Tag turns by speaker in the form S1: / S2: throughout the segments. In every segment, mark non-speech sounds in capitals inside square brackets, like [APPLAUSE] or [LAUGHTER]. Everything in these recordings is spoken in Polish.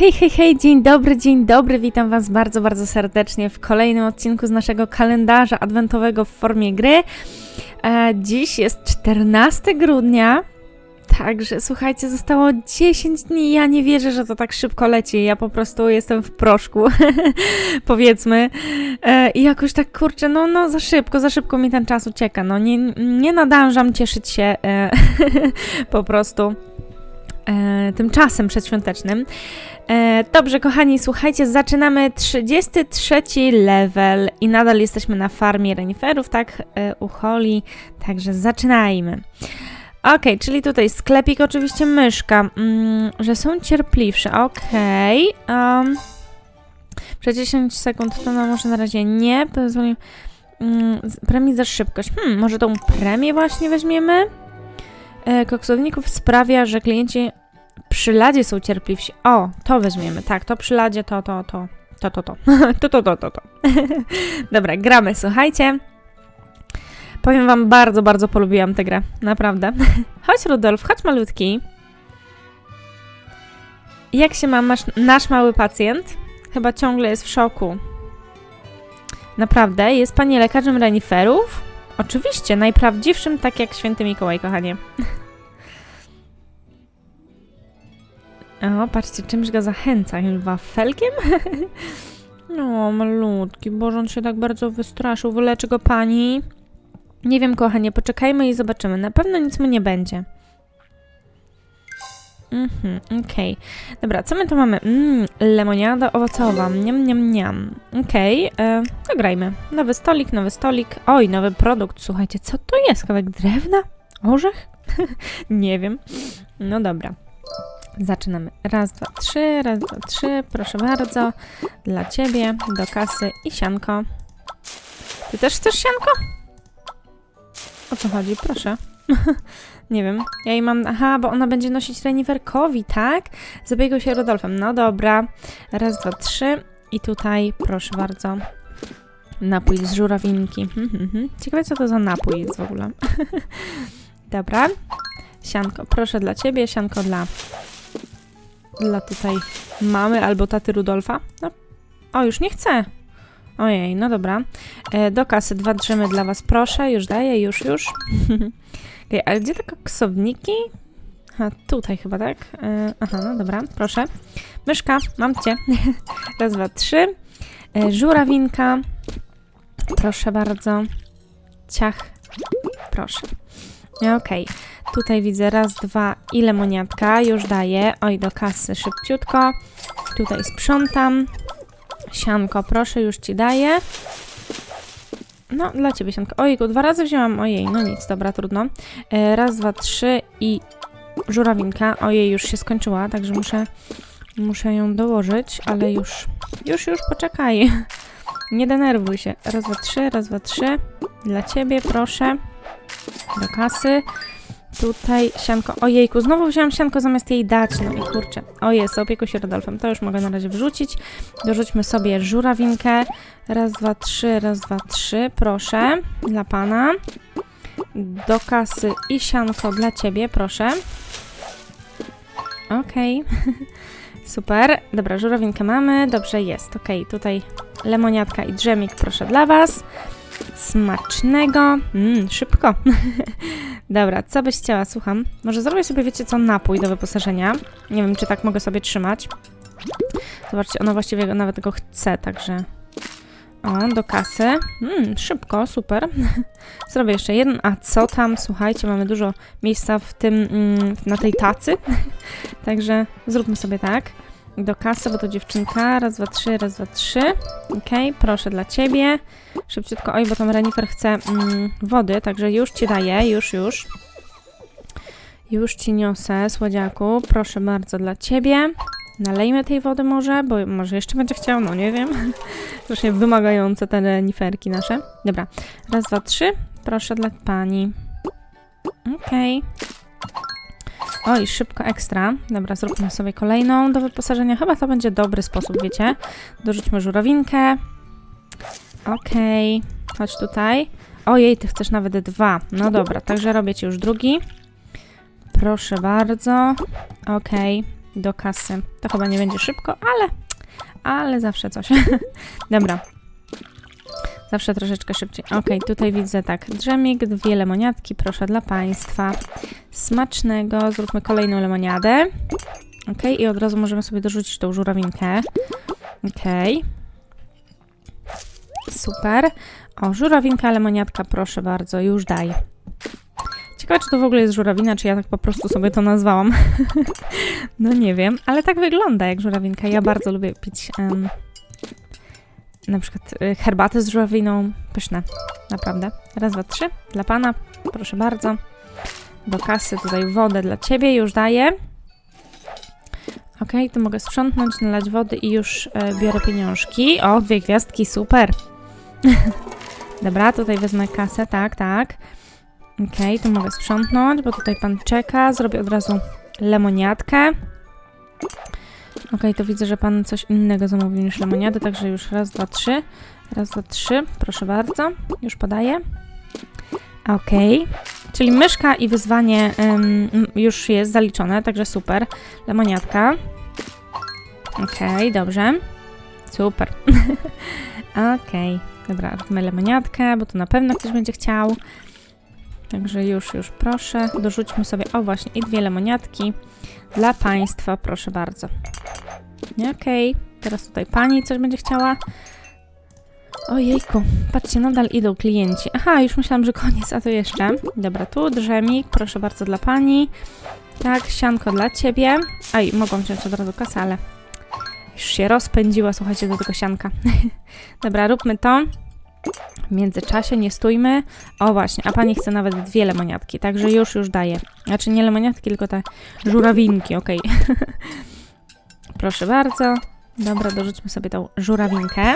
S1: Hej, hej, hej, dzień dobry, dzień dobry, witam Was bardzo, bardzo serdecznie w kolejnym odcinku z naszego kalendarza adwentowego w formie gry. E, dziś jest 14 grudnia, także słuchajcie, zostało 10 dni, ja nie wierzę, że to tak szybko leci, ja po prostu jestem w proszku, [LAUGHS] powiedzmy. E, I jakoś tak, kurczę, no, no za szybko, za szybko mi ten czas ucieka, no nie, nie nadążam cieszyć się e, [LAUGHS] po prostu e, tym czasem przedświątecznym. E, dobrze, kochani, słuchajcie, zaczynamy 33 level i nadal jesteśmy na farmie reniferów, tak, e, u Holly, także zaczynajmy. Ok, czyli tutaj sklepik, oczywiście myszka, mm, że są cierpliwsze, okej. Um, przez 10 sekund to no może na razie nie, pozwolę, mm, premii za szybkość. Hmm, może tą premię właśnie weźmiemy? E, koksowników sprawia, że klienci przy ladzie są cierpliwsi. O, to weźmiemy. Tak, to przy ladzie, to, to, to. To, to, to. [LAUGHS] to, to, to, to, to. [LAUGHS] Dobra, gramy, słuchajcie. Powiem wam, bardzo, bardzo polubiłam tę grę. Naprawdę. [LAUGHS] chodź, Rudolf, chodź, malutki. Jak się ma masz, nasz mały pacjent? Chyba ciągle jest w szoku. Naprawdę? Jest pani lekarzem reniferów? Oczywiście, najprawdziwszym, tak jak święty Mikołaj, kochanie. O, patrzcie, czymś go zachęca. Jakimś wafelkiem? [LAUGHS] No, malutki, Boże, on się tak bardzo wystraszył. Wyleczy go pani. Nie wiem, kochanie, poczekajmy i zobaczymy. Na pewno nic mu nie będzie. Mhm, okej. Dobra, co my tu mamy? Mmm, lemoniada owocowa. Niam, niam, niam. Okej, okay, grajmy. Nowy stolik, nowy stolik. Oj, nowy produkt. Słuchajcie, co to jest? Kawałek drewna? Orzech? [LAUGHS] nie wiem. No dobra. Zaczynamy. Raz, dwa, trzy, raz, dwa, trzy. Proszę bardzo. Dla ciebie, do kasy i sianko. Ty też chcesz sianko? O co chodzi? Proszę. [LAUGHS] Nie wiem. Ja jej mam. Aha, bo ona będzie nosić reniferkowi, tak? Zabiegał się Rodolfem. No dobra. Raz, dwa, trzy. I tutaj, proszę bardzo. Napój z żurawinki. Mhm, mhm. Ciekawe, co to za napój jest w ogóle. [LAUGHS] dobra. Sianko, proszę dla ciebie, sianko dla dla tutaj mamy albo taty Rudolfa. No. O, już nie chcę. Ojej, no dobra. E, do kasy dwa drzemy dla was, proszę. Już daję, już, już. [LAUGHS] okay, ale gdzie te koksowniki? A, tutaj chyba, tak? E, aha, no dobra, proszę. Myszka, mam cię. [LAUGHS] Raz, dwa, trzy. E, żurawinka. Proszę bardzo. Ciach. Proszę. Okej. Tutaj widzę raz, dwa i lemoniatka. Już daję. Oj, do kasy szybciutko. Tutaj sprzątam. Sianko, proszę, już ci daję. No, dla ciebie sianko. Ojku, dwa razy wzięłam. Ojej, no nic, dobra, trudno. E, raz, dwa, trzy i żurawinka. Ojej, już się skończyła, także muszę, muszę ją dołożyć, ale już, już, już, poczekaj. [LAUGHS] Nie denerwuj się. Raz, dwa, trzy, raz, dwa, trzy. Dla ciebie, proszę. Do kasy. Tutaj sianko. Ojejku, znowu wziąłam sianko zamiast jej dać. No i kurczę. O jest, opiekuj się Rodolfem. To już mogę na razie wrzucić. Dorzućmy sobie żurawinkę. Raz, dwa, trzy, raz, dwa, trzy. Proszę. Dla pana. Do kasy i sianko dla ciebie, proszę. Okej. [LAUGHS] Super. Dobra, żurawinkę mamy. Dobrze jest. Okej, tutaj lemoniatka i drzemik proszę dla was. Smacznego. Mmm, szybko. [LAUGHS] Dobra, co byś chciała? Słucham. Może zrobię sobie, wiecie co, napój do wyposażenia. Nie wiem, czy tak mogę sobie trzymać. Zobaczcie, ona właściwie nawet go chce, także... O, do kasy. Mmm, szybko, super. [LAUGHS] Zrobię jeszcze jeden. A co tam? Słuchajcie, mamy dużo miejsca w tym, mm, na tej tacy. [LAUGHS] także zróbmy sobie tak. Do kasy, bo to dziewczynka. Raz, dwa, trzy, raz, dwa, trzy. Okej, proszę dla ciebie. Szybciutko. Oj, bo tam renifer chce mm, wody, także już ci daję, już, już. Już ci niosę, słodziaku. Proszę bardzo dla ciebie. Nalejmy tej wody może, bo może jeszcze będzie chciał, no nie wiem. [LAUGHS] Strasznie wymagające te reniferki nasze. Dobra, raz, dwa, trzy. Proszę dla pani. Okej. Oj, szybko ekstra. Dobra, zróbmy sobie kolejną do wyposażenia. Chyba to będzie dobry sposób, wiecie. Dorzućmy żurawinkę. Okej, chodź tutaj. Ojej, ty chcesz nawet dwa. No dobra, także robię ci już drugi. Proszę bardzo. Okej. do kasy. To chyba nie będzie szybko, ale, ale zawsze coś. [LAUGHS] Dobra. Zawsze troszeczkę szybciej. Ok, tutaj widzę tak. Drzemik, dwie lemoniadki, proszę dla Państwa. Smacznego. Zróbmy kolejną lemoniadę. Ok, i od razu możemy sobie dorzucić tą żurawinkę. Ok. Super. O, żurawinka, lemoniadka, proszę bardzo, już daj. Ciekawe, czy to w ogóle jest żurawina, czy ja tak po prostu sobie to nazwałam. [LAUGHS] no nie wiem, ale tak wygląda jak żurawinka. Ja bardzo lubię pić em, na przykład y, herbatę z żurawiną. Pyszne, naprawdę. Raz, dwa, trzy. Dla pana, proszę bardzo. Do kasy tutaj wodę dla ciebie, już daję. Ok, tu mogę sprzątnąć, nalać wody i już e, biorę pieniążki. O, dwie gwiazdki, super. [LAUGHS] Dobra, tutaj wezmę kasę, tak, tak. Okej, tu mogę sprzątnąć, bo tutaj pan czeka. Zrobię od razu lemoniadkę. Okej, to widzę, że pan coś innego zamówił niż lemoniadę, także już raz, dwa, trzy. Raz, dwa, trzy, proszę bardzo. Już podaję. Okej. Czyli myszka i wyzwanie ym, już jest zaliczone, także super. Lemoniadka. Okej, dobrze. Super. [LAUGHS] Okej. Dobra, robimy lemoniadkę, bo to na pewno ktoś będzie chciał. Także już, już proszę. Dorzućmy sobie, o właśnie, i dwie lemoniadki dla Państwa, proszę bardzo. Okej, teraz tutaj Pani coś będzie chciała. Ojejku, patrzcie, nadal idą klienci. Aha, już myślałam, że koniec, a to jeszcze. Dobra, tu drzemik, proszę bardzo dla Pani. Tak, sianko dla Ciebie. Aj, mogą wziąć od razu kasę, ale już się rozpędziła, słuchajcie, do tego sianka. [LAUGHS] Dobra, róbmy to. W międzyczasie nie stójmy. O właśnie, a pani chce nawet dwie lemoniadki, także już, już daję. Znaczy nie lemoniadki, tylko te żurawinki, okej. [LAUGHS] Proszę bardzo. Dobra, dorzućmy sobie tą żurawinkę.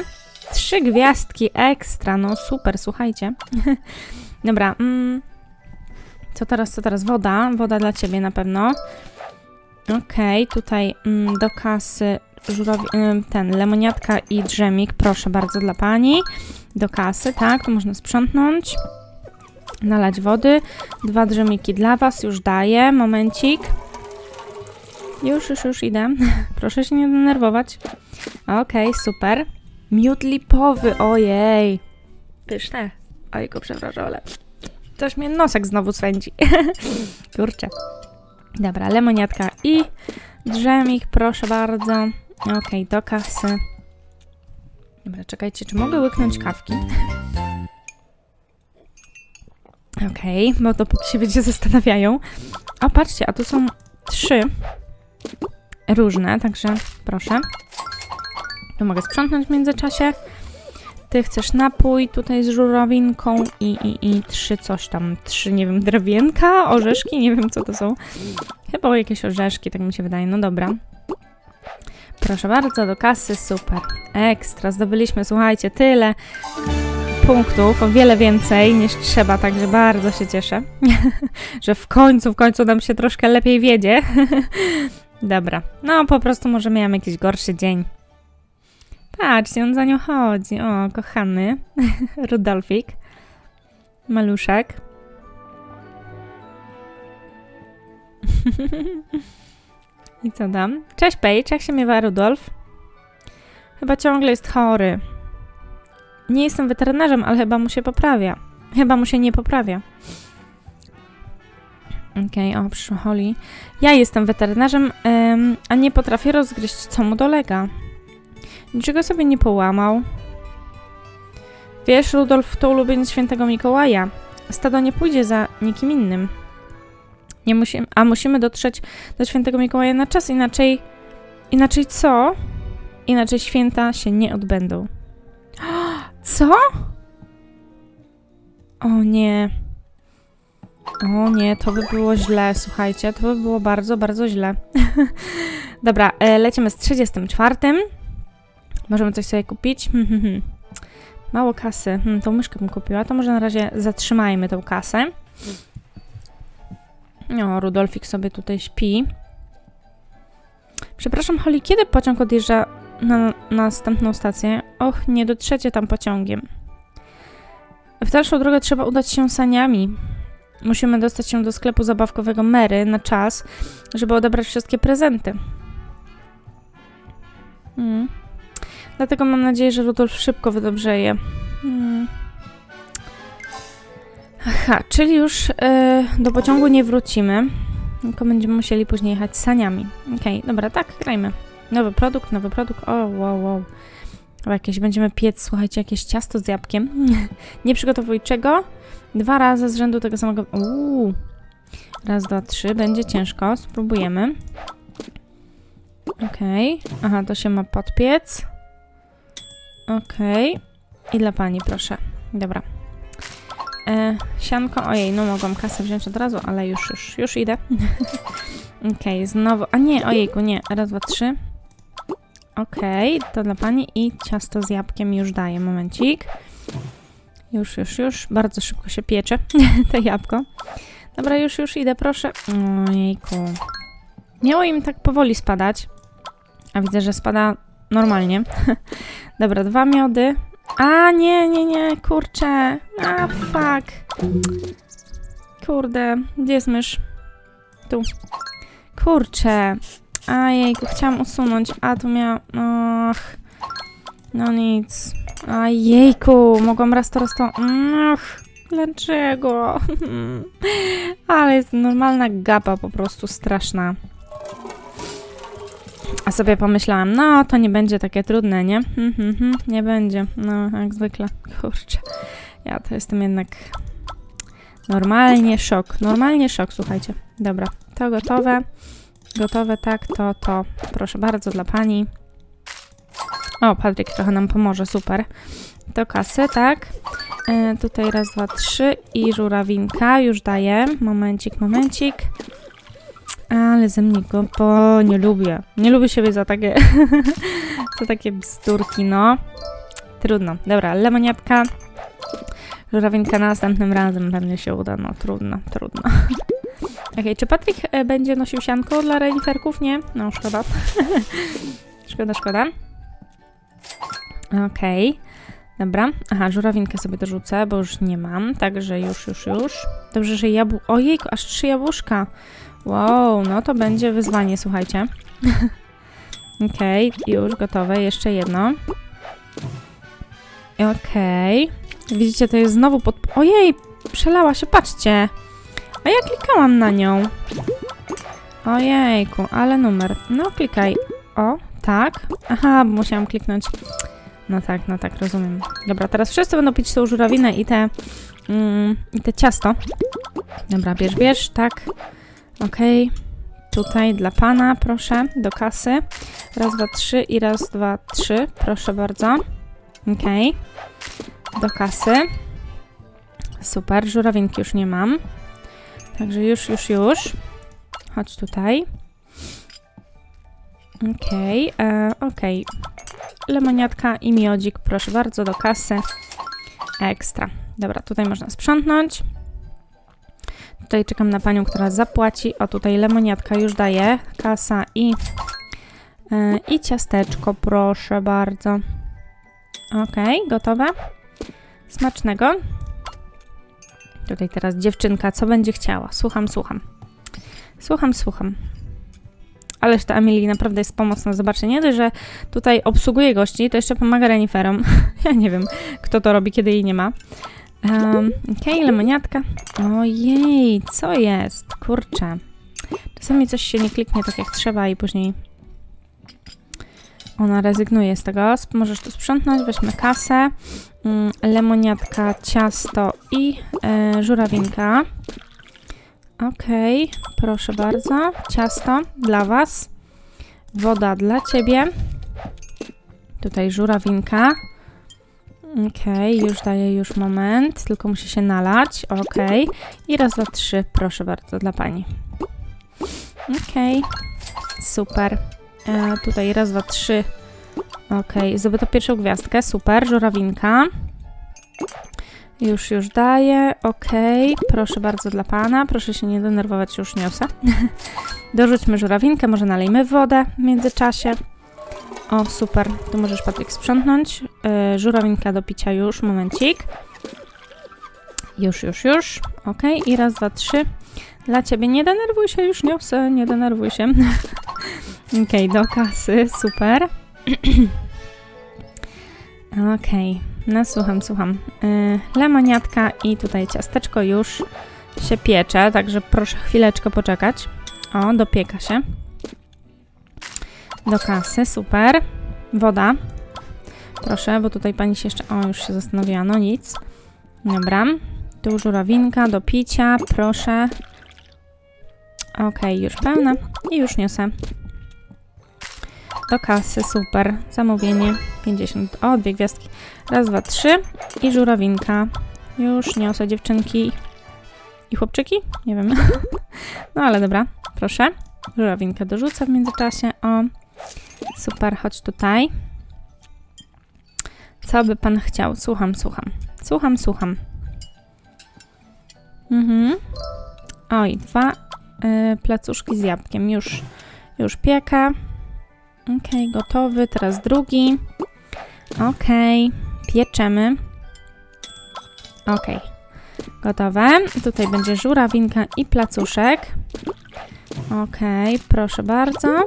S1: Trzy gwiazdki ekstra, no super, słuchajcie. [LAUGHS] Dobra, mm, co teraz, co teraz? Woda, woda dla ciebie na pewno. Okej, tutaj mm, do kasy żurawi, ym, ten, lemoniadka i drzemik, proszę bardzo, dla pani. Do kasy, tak, to można sprzątnąć. Nalać wody. Dwa drzemiki dla was, już daję, momencik. Już, już, już idę. [LAUGHS] Proszę się nie denerwować. Okej, super. Miód lipowy, ojej. Pyszne. Ojku, przepraszam, ale coś mnie nosek znowu swędzi. [LAUGHS] Kurczę. Dobra, lemoniadka i drzemik, proszę bardzo. Okej, do kasy. Dobra, czekajcie, czy mogę łyknąć kawki? Okej, bo to póki się będzie zastanawiają. O, patrzcie, a tu są trzy różne, także proszę. Tu mogę sprzątnąć w międzyczasie. Ty chcesz napój tutaj z żurawinką i, i, i trzy coś tam, trzy, nie wiem, drewienka, orzeszki, nie wiem co to są. Chyba jakieś orzeszki, tak mi się wydaje, no dobra. Proszę bardzo, do kasy, super. Ekstra, zdobyliśmy, słuchajcie, tyle punktów, o wiele więcej niż trzeba, także bardzo się cieszę, [LAUGHS] że w końcu, w końcu nam się troszkę lepiej wiedzie. [LAUGHS] Dobra, no po prostu może miałam jakiś gorszy dzień. Patrzcie, on za nią chodzi. O, kochany. [LAUGHS] Rudolfik. Maluszek. I co dam? Cześć Paige, jak się miewa Rudolf? Chyba ciągle jest chory. Nie jestem weterynarzem, ale chyba mu się poprawia. Chyba mu się nie poprawia. Okej, okay, o, przyszła Holly. Ja jestem weterynarzem, ym, a nie potrafię rozgryźć, co mu dolega. Niczego sobie nie połamał. Wiesz, Rudolf to ulubieniec świętego Mikołaja. Stado nie pójdzie za nikim innym. Nie a musimy dotrzeć do świętego Mikołaja na czas, inaczej... Inaczej co? Inaczej święta się nie odbędą. [GASPS] Co? O nie. O nie, to by było źle, słuchajcie. To by było bardzo, bardzo źle. [LAUGHS] Dobra, e, lecimy z 34. Możemy coś sobie kupić. Mało kasy. Hmm, tą myszkę bym kupiła. To może na razie zatrzymajmy tą kasę. O, Rudolfik sobie tutaj śpi. Przepraszam, Holly, kiedy pociąg odjeżdża na, następną stację? Och, nie dotrzecie tam pociągiem. W dalszą drogę trzeba udać się saniami. Musimy dostać się do sklepu zabawkowego Mary na czas, żeby odebrać wszystkie prezenty. Mm. Dlatego mam nadzieję, że Rudolf szybko wydobrzeje. Mm. Aha, czyli już e, do pociągu nie wrócimy. Tylko będziemy musieli później jechać saniami. Okej, dobra, tak, grajmy. Nowy produkt, nowy produkt. O, wow, wow. Jakieś będziemy piec, słuchajcie, jakieś ciasto z jabłkiem. [LAUGHS] nie przygotowuj czego. Dwa razy z rzędu tego samego. Uuu. Raz, dwa, trzy. Będzie ciężko. Spróbujemy. Okej. Aha, to się ma podpiec. Okej. I dla pani, proszę. Dobra. E, sianko. Ojej, no mogłam kasę wziąć od razu, ale już, już, już idę. [LAUGHS] Okej, znowu. A nie, ojejku, nie. Raz, dwa, trzy. Okej, to dla pani i ciasto z jabłkiem już daję. Momencik. Już, już, już. Bardzo szybko się piecze [LAUGHS] to jabłko. Dobra, już, już idę, proszę. Ojejku. Miało im tak powoli spadać. A widzę, że spada normalnie. [LAUGHS] Dobra, dwa miody. A, nie, nie, nie, kurczę. A, fuck. Kurde, gdzie jest mysz? Tu. Kurczę. A, jejku, chciałam usunąć, a tu miała... Och. No nic. A, jejku, mogłam raz to, raz to... Och, dlaczego? [LAUGHS] Ale jest normalna gapa, po prostu straszna. A sobie pomyślałam, no to nie będzie takie trudne, nie? Hmm, hmm, nie będzie, no jak zwykle. Kurczę, ja to jestem jednak normalnie szok, normalnie szok, słuchajcie. Dobra, to gotowe, gotowe, tak, to, to, proszę bardzo, dla pani. O, Patryk trochę nam pomoże, super. Do kasy, tak. E, tutaj raz, dwa, trzy i żurawinka, już daję. Momencik, momencik. Ale ze mnie go, bo nie lubię. Nie lubię siebie za takie, [LAUGHS] za takie bzdurki, no. Trudno. Dobra, lemoniatka. Żurawinka następnym razem pewnie się uda, no trudno, trudno. [LAUGHS] Okej, czy Patryk e, będzie nosił sianko dla reniferków? Nie? No, szkoda. [LAUGHS] szkoda, szkoda. Okej. Dobra. Aha, żurawinkę sobie dorzucę, bo już nie mam, także już, już, już. Dobrze, że jabł... Ojejku, aż trzy jabłuszka. Wow, no to będzie wyzwanie, słuchajcie. [LAUGHS] Okej, okay, już gotowe. Jeszcze jedno. Okej. Okay. Widzicie, to jest znowu pod... Ojej, przelała się, patrzcie. A ja klikałam na nią. Ojejku, ale numer. No, klikaj. O, tak. Aha, musiałam kliknąć. No tak, no tak, rozumiem. Dobra, teraz wszyscy będą pić tą żurawinę i te... Mm, I te ciasto. Dobra, bierz, bierz, tak. Okay. Tutaj dla pana, proszę, do kasy. Raz, dwa, trzy i raz, dwa, trzy. Proszę bardzo. Okay. Do kasy. Super, żurawinki już nie mam. Także już, już, już. Chodź tutaj. Okej, okay. E, okej. Okay. Lemoniatka i miodzik, proszę bardzo, do kasy. Ekstra. Dobra, tutaj można sprzątnąć. Tutaj czekam na panią, która zapłaci. O, tutaj lemoniatka już daje. Kasa i, yy, i ciasteczko, proszę bardzo. Ok, gotowe. Smacznego. Tutaj teraz dziewczynka, co będzie chciała? Słucham, słucham. Słucham, słucham. Ależ ta Emily naprawdę jest pomocna. Zobaczcie, nie dość, że tutaj obsługuje gości, to jeszcze pomaga reniferom. [LAUGHS] ja nie wiem, kto to robi, kiedy jej nie ma. Okej, okay, lemoniatka. Ojej, co jest? Kurczę. Czasami coś się nie kliknie tak jak trzeba i później ona rezygnuje z tego. Możesz tu sprzątnąć, weźmy kasę, um, lemoniatka, ciasto i e, żurawinka. Okej, okay, proszę bardzo. Ciasto dla Was. Woda dla Ciebie. Tutaj żurawinka. Okej, okay, już daję już moment, tylko musi się nalać. Okej. Okay. I raz, dwa, trzy, proszę bardzo, dla pani. Okej, okay. super. E, tutaj raz, dwa, trzy. Okej, okay. zdobyto pierwszą gwiazdkę, super, żurawinka. Już, już daję, okej, okay. proszę bardzo dla pana, proszę się nie denerwować, już niosę. [LAUGHS] Dorzućmy żurawinkę, może nalejmy wodę w międzyczasie. O, super. Tu możesz, Patryk, sprzątnąć. Yy, żurawinka do picia już. Momencik. Już, już, już. Ok. I raz, dwa, trzy. Dla ciebie. Nie denerwuj się, już niosę. Nie denerwuj się. [LAUGHS] ok, do kasy. Super. [CLEARS THROAT] Okej, no słucham, słucham. Yy, lemoniatka i tutaj ciasteczko już się piecze, także proszę chwileczkę poczekać. O, dopieka się. Do kasy, super. Woda. Proszę, bo tutaj pani się jeszcze... O, już się zastanowiła, no nic. Dobra. Tu żurawinka do picia, proszę. Okej, już pełna i już niosę. Do kasy, super. Zamówienie 50. O, dwie gwiazdki. Raz, dwa, trzy. I żurawinka. Już niosę dziewczynki i chłopczyki? Nie wiem. [LAUGHS] no ale dobra, proszę. Żurawinkę dorzucę w międzyczasie. O, super, chodź tutaj. Co by pan chciał? Słucham, słucham. Słucham, słucham. Mhm. Oj, dwa y, placuszki z jabłkiem. Już, już piekę. Okej, gotowy. Teraz drugi. Okej, pieczemy. Okej, gotowe. Tutaj będzie żurawinka i placuszek. Okej, proszę bardzo.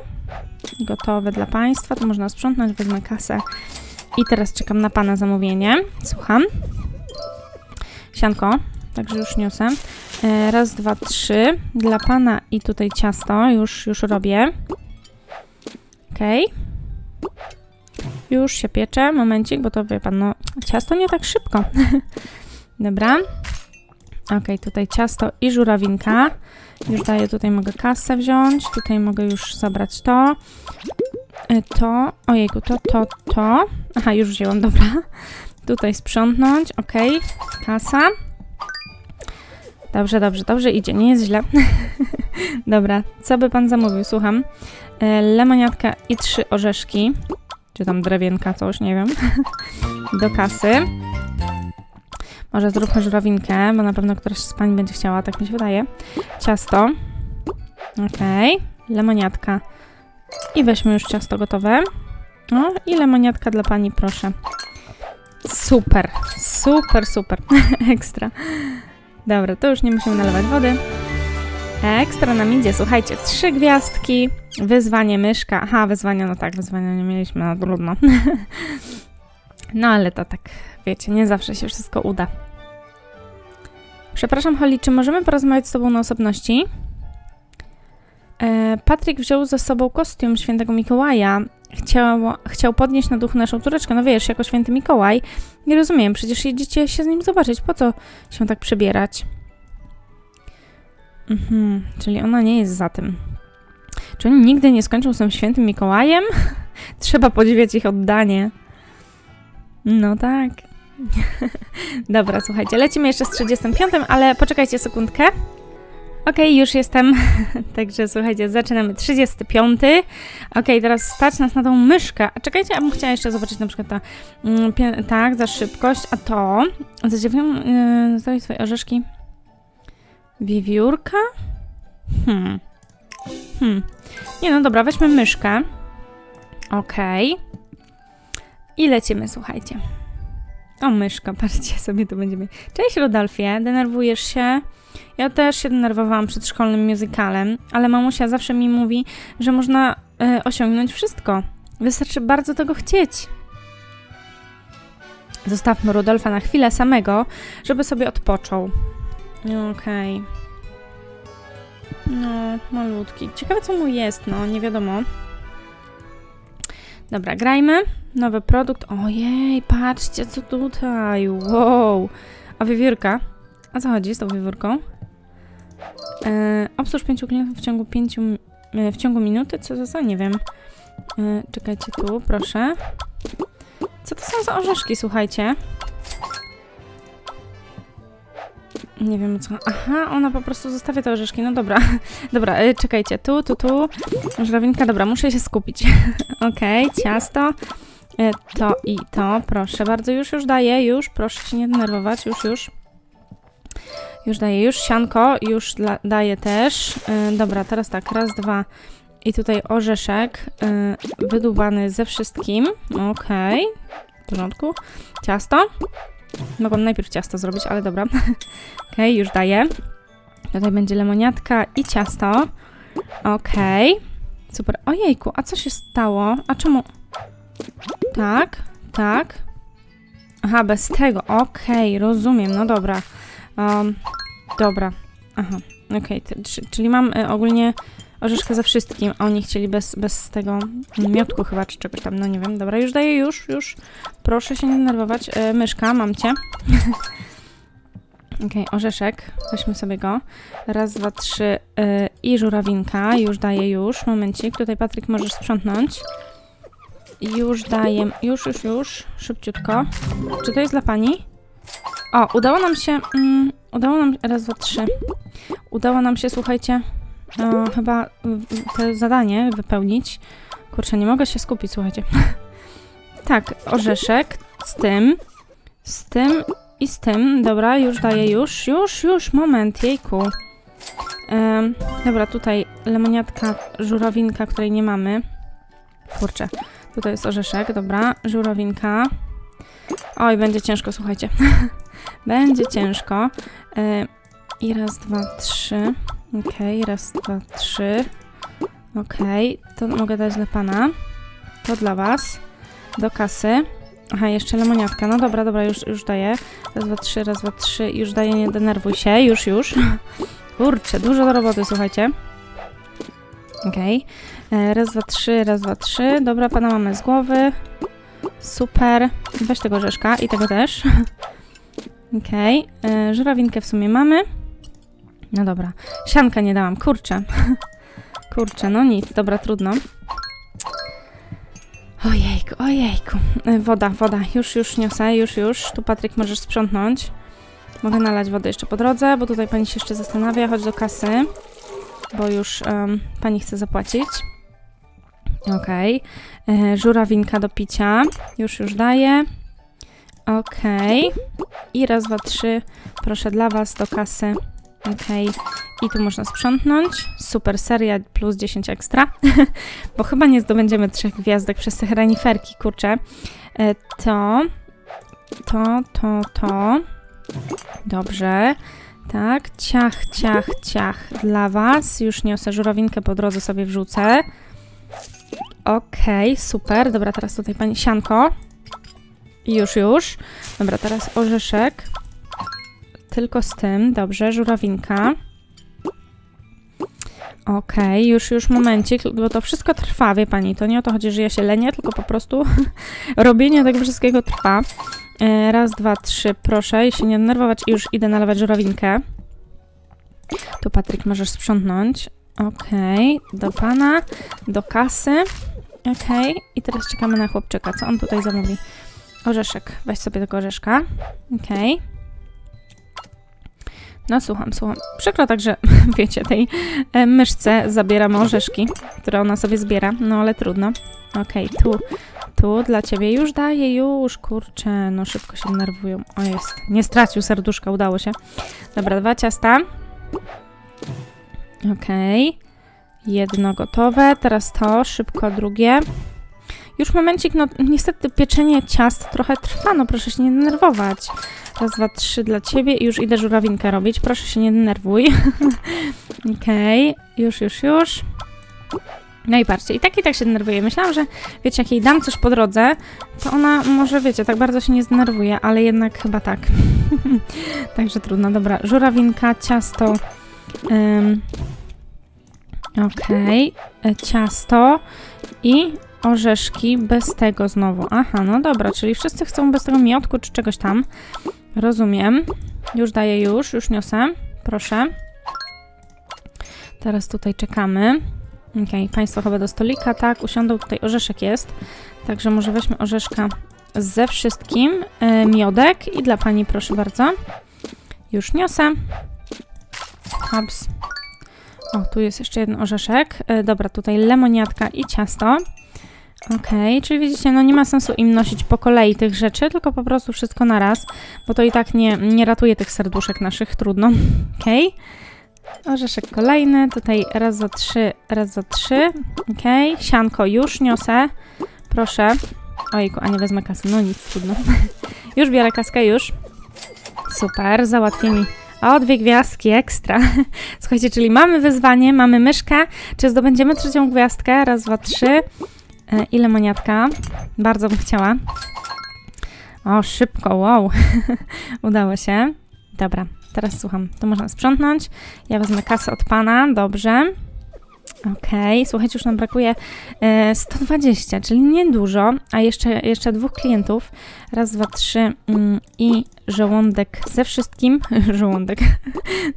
S1: Gotowe dla Państwa. To można sprzątnąć, wezmę kasę. I teraz czekam na Pana zamówienie. Słucham. Sianko, także już niosę. E, raz, dwa, trzy. Dla Pana i tutaj ciasto. Już, już robię. Okej. Już się piecze. Momencik, bo to wie Pan, no ciasto nie tak szybko. [LAUGHS] Dobra. Okej, tutaj ciasto i żurawinka. Już daję, tutaj mogę kasę wziąć. Tutaj mogę już zabrać to. Y, To, ojejku, to, to, to. Aha, już wzięłam, dobra. Tutaj sprzątnąć, okej. Kasa. Dobrze, dobrze, dobrze idzie, nie jest źle. [LAUGHS] dobra, co by pan zamówił? Słucham. E, Lemoniatka i trzy orzeszki. Czy tam drewienka, coś, nie wiem. [LAUGHS] Do kasy. Może zróbmy żurawinkę, bo na pewno któraś z pań będzie chciała, tak mi się wydaje. Ciasto. Okej. Lemoniatka. I weźmy już ciasto gotowe. O, i lemoniatka dla pani, proszę. Super, super, super. [LAUGHS] Ekstra. Dobra, to już nie musimy nalewać wody. Ekstra nam idzie, słuchajcie, trzy gwiazdki, wyzwanie myszka. Aha, wyzwania, no tak, wyzwania nie mieliśmy, no trudno. [LAUGHS] no ale to tak, wiecie, nie zawsze się wszystko uda. Przepraszam, Holly, czy możemy porozmawiać z tobą na osobności? E, Patryk wziął ze sobą kostium świętego Mikołaja. Chciał, chciał podnieść na duchu naszą córeczkę. No wiesz, jako święty Mikołaj. Nie rozumiem, przecież jedziecie się z nim zobaczyć. Po co się tak przebierać? Mhm, czyli ona nie jest za tym. Czy oni nigdy nie skończą z tym świętym Mikołajem? [LAUGHS] Trzeba podziwiać ich oddanie. No tak. [LAUGHS] Dobra, słuchajcie, lecimy jeszcze z 35, ale poczekajcie sekundkę. Okej, już jestem. [LAUGHS] Także słuchajcie, zaczynamy 35. Okej, teraz stać nas na tą myszkę. A czekajcie, ja bym chciała jeszcze zobaczyć na przykład ta. Mm, tak, za szybkość. A to. Zadziwiam. Yy, zostawić swoje orzeszki. Wiewiórka? Hmm. Hmm. Nie no, dobra, weźmy myszkę. Okej. I lecimy, słuchajcie. O, myszka, patrzcie [LAUGHS] sobie, to będziemy. Cześć, Rodolfie, denerwujesz się? Ja też się denerwowałam przed szkolnym musicalem, ale mamusia zawsze mi mówi, że można e, osiągnąć wszystko. Wystarczy bardzo tego chcieć. Zostawmy Rudolfa na chwilę samego, żeby sobie odpoczął. Okej. No, malutki. Ciekawe, co mu jest, no, nie wiadomo. Dobra, grajmy. Nowy produkt. Ojej, patrzcie, co tutaj. Wow. A wiewiórka? A co chodzi z tą wiewiórką? E, obsłuż pięciu klientów w ciągu pięciu... E, w ciągu minuty? Co to za? Nie wiem. E, czekajcie tu, proszę. Co to są za orzeszki, słuchajcie? Nie wiem co. Aha, ona po prostu zostawia te orzeszki. No dobra. [LAUGHS] Dobra, e, czekajcie. Tu, tu, tu. Żrawinka, dobra, muszę się skupić. [LAUGHS] Okej, ciasto. E, to i to, proszę bardzo. Już, już daję, już. Proszę się nie denerwować, już, już. Już daję, już sianko, już dla, daję też. E, dobra, teraz tak, raz, dwa. I tutaj orzeszek e, wydłubany ze wszystkim. Okej, w porządku. Ciasto. Mogłam najpierw ciasto zrobić, ale dobra. [LAUGHS] Okej, już daję. Tutaj będzie lemoniatka i ciasto. Okej. Super. Ojejku, a co się stało? A czemu... Tak, tak. Aha, bez tego. Okej, rozumiem. No dobra. Um, dobra. Aha, okej. czy- czyli mam y, ogólnie orzeszkę ze wszystkim, a oni chcieli bez, bez tego miotku chyba, czy czegoś tam. No nie wiem. Dobra, już daję, już, już. Proszę się nie denerwować. Y, myszka, mam cię. [LAUGHS] Okej, orzeszek. Weźmy sobie go. Raz, dwa, trzy y, i żurawinka. Już daję, już. Momencik. Tutaj Patryk możesz sprzątnąć. Już daję, już, już, już. Szybciutko. Czy to jest dla pani? O, udało nam się, mm, udało nam, raz, dwa, trzy. Udało nam się, słuchajcie, e, chyba te zadanie wypełnić. Kurczę, nie mogę się skupić, słuchajcie. [LAUGHS] tak, orzeszek z tym, z tym i z tym. Dobra, już daję, już, już, już, moment, jejku. Em, dobra, tutaj lemoniatka, żurawinka, której nie mamy. Kurczę, tutaj jest orzeszek, dobra, żurawinka. Oj, będzie ciężko, słuchajcie. [LAUGHS] będzie ciężko. E, I raz, dwa, trzy. Okej, raz, dwa, trzy. Okej, to mogę dać dla pana. To dla was. Do kasy. Aha, jeszcze lemoniatka. No dobra, dobra, już, już daję. Raz, dwa, trzy, raz, dwa, trzy. Już daję, nie denerwuj się. Już, już. [LAUGHS] Kurczę, dużo do roboty, słuchajcie. Okej. E, Raz, dwa, trzy, raz, dwa, trzy. Dobra, pana mamy z głowy. Super. Weź tego rzeszka i tego też. [LAUGHS] Okej. Okay. Żurawinkę w sumie mamy. No dobra. Sianka nie dałam. Kurczę. [LAUGHS] Kurczę, no nic. Dobra, trudno. Ojejku, ojejku. E, Woda, woda. Już, już niosę, już, już. Tu Patryk możesz sprzątnąć. Mogę nalać wodę jeszcze po drodze, bo tutaj pani się jeszcze zastanawia. Chodź do kasy, bo już em, pani chce zapłacić. Okej. E, Żurawinka do picia. Już, już daję. Okej. I raz, dwa, trzy. Proszę dla Was do kasy. Okej. I tu można sprzątnąć. Super seria plus 10 ekstra. [LAUGHS] Bo chyba nie zdobędziemy trzech gwiazdek przez te reniferki, kurczę. E, to. To, to, to. Dobrze. Tak. Ciach, ciach, ciach dla Was. Już niosę żurawinkę po drodze sobie wrzucę. Okej, super. Dobra, teraz tutaj pani sianko. Już, już. Dobra, teraz orzeszek. Tylko z tym. Dobrze, żurawinka. Okej, już, już momencik, bo to wszystko trwa, wie pani. To nie o to chodzi, że ja się lenię, tylko po prostu [LAUGHS] robienie tego wszystkiego trwa. E, raz, dwa, trzy, proszę, się nie denerwować. I już idę nalewać żurawinkę. Tu Patryk możesz sprzątnąć. Okej, do pana, do kasy. Okej, i teraz czekamy na chłopczyka. Co on tutaj zamówi? Orzeszek. Weź sobie tego orzeszka. Okej. No słucham, słucham. Przykro tak, że [LAUGHS] wiecie, tej e, myszce zabieramy orzeszki, które ona sobie zbiera, no ale trudno. Okej, tu, tu dla ciebie już daję, już, kurczę, no szybko się denerwują. O jest, nie stracił serduszka, udało się. Dobra, dwa ciasta. Okej. Jedno gotowe, teraz to, szybko drugie. Już momencik, no niestety pieczenie ciast trochę trwa, no proszę się nie denerwować. Raz, dwa, trzy dla ciebie i już idę żurawinkę robić, proszę się nie denerwuj. [LAUGHS] Okej, już, już, już. No i patrzcie, i tak i tak się denerwuje. Myślałam, że wiecie, jak jej dam coś po drodze, to ona może, wiecie, tak bardzo się nie zdenerwuje, ale jednak chyba tak. [LAUGHS] Także trudno, dobra. Żurawinka, ciasto. Ym. Okej, e, ciasto i orzeszki bez tego znowu. Aha, no dobra, czyli wszyscy chcą bez tego miotku czy czegoś tam. Rozumiem. Już daję, już, już niosę. Proszę. Teraz tutaj czekamy. Okej, Państwo chyba do stolika, tak, usiądą, tutaj orzeszek jest. Także może weźmy orzeszka ze wszystkim. E, miodek i dla Pani proszę bardzo. Już niosę. Hops. O, tu jest jeszcze jeden orzeszek. E, dobra, tutaj lemoniatka i ciasto. Okej, czyli widzicie, no nie ma sensu im nosić po kolei tych rzeczy, tylko po prostu wszystko na raz, bo to i tak nie, nie ratuje tych serduszek naszych, trudno. [LAUGHS] Okej. Orzeszek kolejny, tutaj raz za trzy, raz za trzy. Okej, sianko już niosę. Proszę. Ojku, a nie wezmę kasy, no nic, trudno. [LAUGHS] już biorę kaskę, już. Super, załatwi mi. O, dwie gwiazdki, ekstra. [LAUGHS] Słuchajcie, czyli mamy wyzwanie, mamy myszkę. Czy zdobędziemy trzecią gwiazdkę? Raz, dwa, trzy. E, I lemoniatka. Bardzo bym chciała. O, szybko, wow. [LAUGHS] Udało się. Dobra, teraz słucham. To można sprzątnąć. Ja wezmę kasę od pana, dobrze. Okej, słuchajcie, już nam brakuje e, 120, czyli niedużo, a jeszcze, jeszcze dwóch klientów. Raz, dwa, trzy mm, i żołądek ze wszystkim. [LAUGHS] żołądek.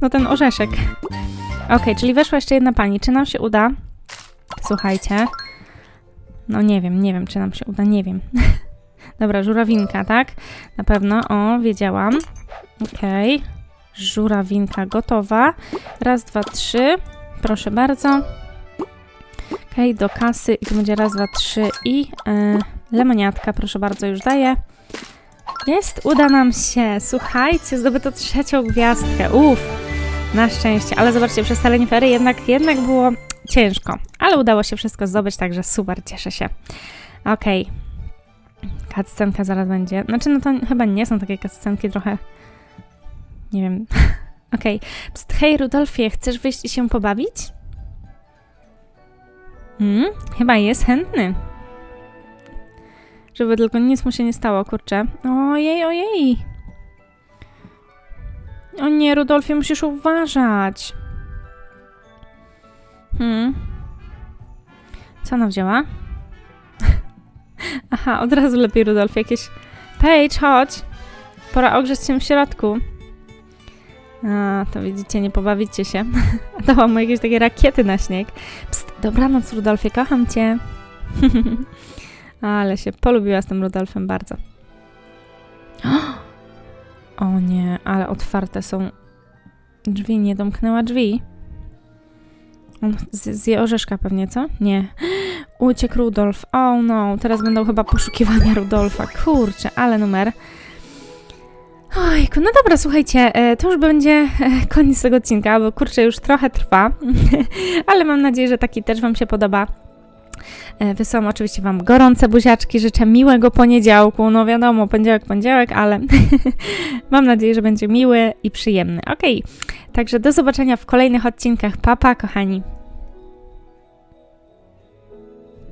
S1: no ten orzeszek. Okej, czyli weszła jeszcze jedna pani. Czy nam się uda? Słuchajcie. No nie wiem, nie wiem, czy nam się uda, nie wiem. [LAUGHS] Dobra, żurawinka, tak? Na pewno. O, wiedziałam. Okej. Żurawinka gotowa. Raz, dwa, trzy. Proszę bardzo. Okej, do kasy i to będzie raz, dwa, trzy i e, lemoniatka, proszę bardzo, już daję. Jest, uda nam się. Słuchajcie, zdobyto trzecią gwiazdkę. Uff, na szczęście. Ale zobaczcie, przez te lenifery jednak, jednak było ciężko. Ale udało się wszystko zdobyć, także super, cieszę się. Okej. Cutscenka zaraz będzie. Znaczy, no to chyba nie są takie cutscenki, trochę... Nie wiem. [LAUGHS] Okej. Pst, hej Rudolfie, chcesz wyjść i się pobawić? Hmm, chyba jest chętny. Żeby tylko nic mu się nie stało, kurczę. Ojej, ojej. O nie, Rudolfie, musisz uważać. Hmm. Co ona wzięła? [LAUGHS] Aha, od razu lepiej, Rudolf. Jakieś... Paige, chodź. Pora ogrzeć się w środku. A, to widzicie, nie pobawicie się. [LAUGHS] Dała mu jakieś takie rakiety na śnieg. Psst, dobranoc, Rudolfie, kocham cię. [LAUGHS] Ale się polubiła z tym Rudolfem bardzo. [GASPS] O nie, ale otwarte są drzwi. Nie domknęła drzwi. On zje orzeszka pewnie, co? Nie. [GASPS] Uciekł Rudolf. Oh no, teraz będą chyba poszukiwania Rudolfa. Kurczę, ale numer. Ojku, no dobra, słuchajcie, e, to już będzie e, koniec tego odcinka, bo kurczę, już trochę trwa, [LAUGHS] ale mam nadzieję, że taki też Wam się podoba. E, Wysyłam oczywiście Wam gorące buziaczki, życzę miłego poniedziałku, no wiadomo, poniedziałek, poniedziałek, ale [LAUGHS] mam nadzieję, że będzie miły i przyjemny. Okej, także do zobaczenia w kolejnych odcinkach. Papa, pa, kochani.